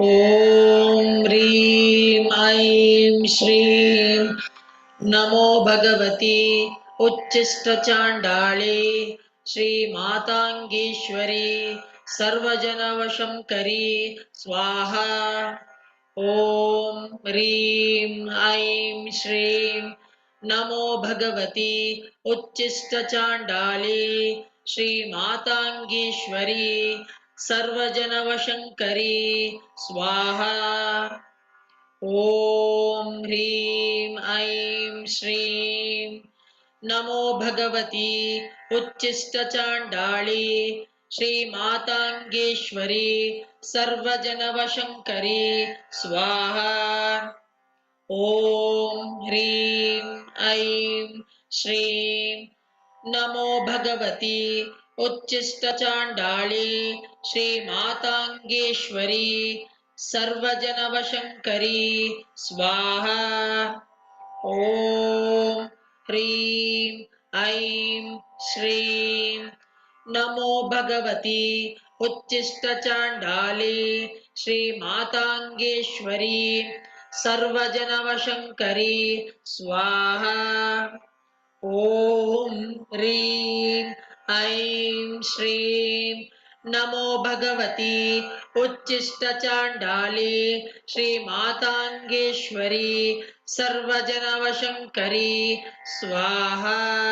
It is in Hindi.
ॐ ह्रीं ऐं श्रीं नमो भगवती उच्चिष्टचाण्डाळे श्रीमाताङ्गीश्वरी सर्वजनवशङ्करी स्वाहा। ॐ ह्रीं ऐं श्रीं नमो भगवती उच्चिष्टचाण्डाळे श्रीमाताङ्गीश्वरी सर्वजनवशङ्करी। स्वाहा। ॐ ह्रीं, ऐं श्रीं। नमो भगवती उच्चिष्टचाण्डाळे श्रीमाताङ्गेश्वरी, सर्वजनवशङ्करी। स्वाहा। ॐ ह्रीं, ऐं श्रीं। नमो भगवती उच्चिष्टचाण्डाळे श्रीमाताङ्गेश्वरी, सर्वजनवशङ्करी, स्वाहा। ॐ ह्रीं, ऐं श्रीं। नमो भगवती उच्चिष्टचाण्डाले श्रीमाताङ्गेश्वरी, सर्वजनवशङ्करी, स्वाहा। ॐ ह्रीं ऐं श्रीं नमो भगवती उच्चिष्टचाण्डाले श्रीमाताङ्गेश्वरी सर्वजनवशङ्करी स्वाहा।